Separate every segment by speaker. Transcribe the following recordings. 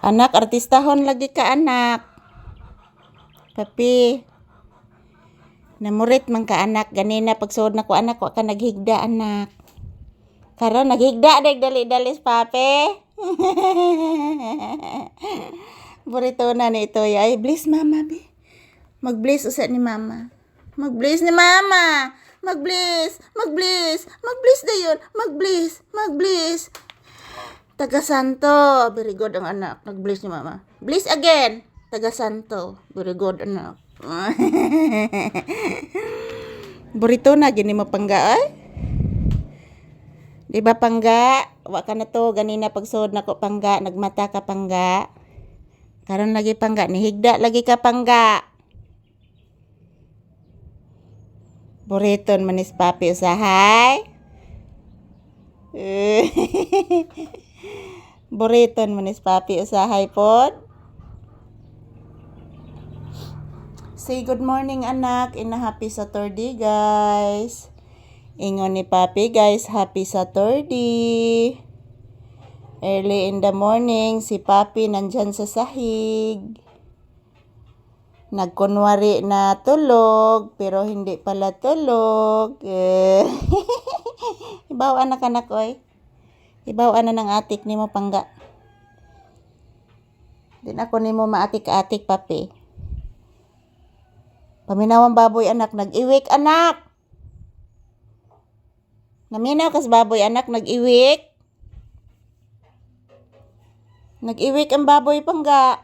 Speaker 1: Anak, artistahon lagi ka anak. Papi. Namurit man ka anak. Ganina pagsuod na ko anak, wa ka naghigda anak. Karon naghigda deg dali-dali sa papi. Burito na ni ito. Ay, bless mama, be. Mag-bless usa ni mama. Mag-bless ni mama. Mag-bless. Mag-bless. Mag-bless dayon. Mag-bless. Mag-bless. Taga Santo. Very good ang anak. Nag-bless ni mama. Bless again. Taga Santo. Very good anak. Burito na gini mo pangga ay. Di ba pangga? Wa ka na to ganina pagsud nako pangga, nagmata ka pangga. Karon lagi pangga, nihigda lagi ka pangga. Buriton manis papi usahay. Buriton manis papi usahay pod. Say good morning anak, in happy Saturday guys. Ingon ni Papi guys, happy Saturday. Early in the morning, si Papi nandyan sa sahig. Nagkunwari na tulog, pero hindi pala tulog. Eh. Ibaw anak anak oy. Ibaw na ng atik ni mo pangga. Din ako ni mo maatik-atik papi. Paminawang baboy anak, nag-iwik anak. Naminaw kas baboy anak nag-iwik. Nag-iwik ang baboy pangga.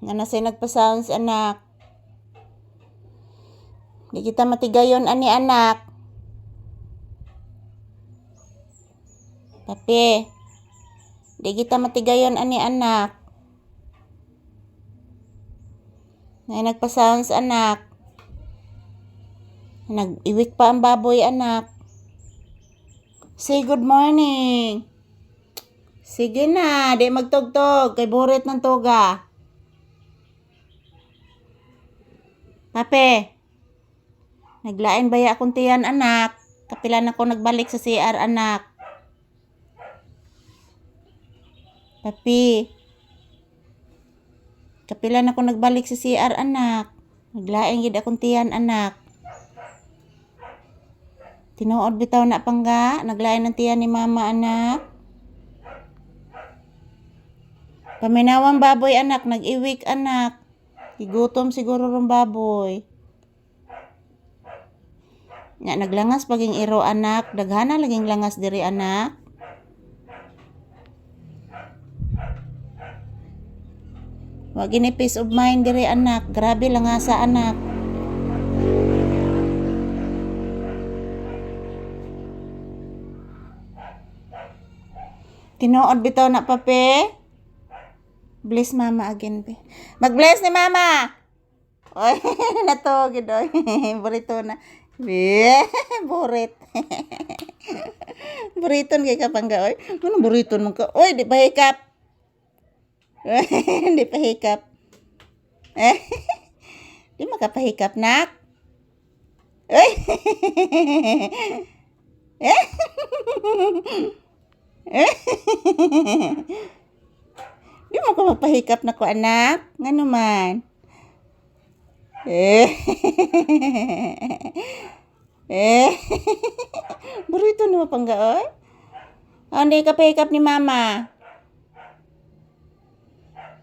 Speaker 1: Nga nasa nagpa-sounds anak. Di kita matigayon ani anak. Papi. Di kita matigayon ani anak. Nga nagpa-sounds anak. Nag-iwik pa ang baboy, anak. Say good morning. Sige na, di magtugtog. Kay burit ng toga. Pape. Naglain baya akong tiyan, anak. Kapilan ako nagbalik sa CR, anak. Papi. Kapilan ako nagbalik sa CR, anak. Naglain gid akong tiyan, anak. Tinuod bitaw na pangga, naglain ng tiyan ni mama anak. Paminawang baboy anak, nag-iwik anak. Igutom siguro rong baboy. Nga naglangas paging iro anak, daghana laging langas diri anak. Wag ni peace of mind diri anak, grabe langasa anak. Tinuod bitaw na pape. Bless mama again pe. Mag-bless ni mama. Oy, nato gid oy. Burito na. Be, burit. Buriton kay kapangga oy. Ano buriton mo ka? Oy, di pa hikap. di pa hikap. Eh, di makapahikap nak. Oy. Eh. Di mo ko magpahikap na ko anak. Nga naman. Eh. eh. Burito na panggaoy. Oh, hindi ka pahikap ni mama.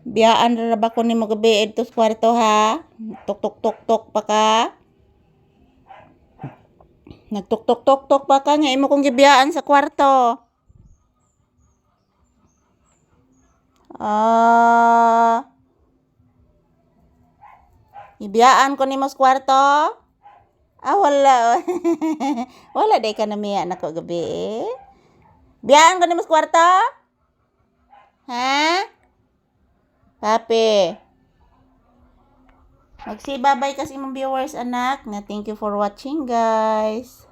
Speaker 1: Biyaan ra ba ko ni mo gabi sa kwarto ha? Tok tok tok tok pa ka. Nagtok tok tok tok pa ka nga imo kong gibiyaan sa kwarto. Ah. Ibiyaan ko ni mo sa kwarto. Ah, wala. wala day ka na miya na ko gabi. Biyaan ko ni mo sa kwarto. Ha? Papi. Magsibabay kasi mong viewers anak. Na thank you for watching guys.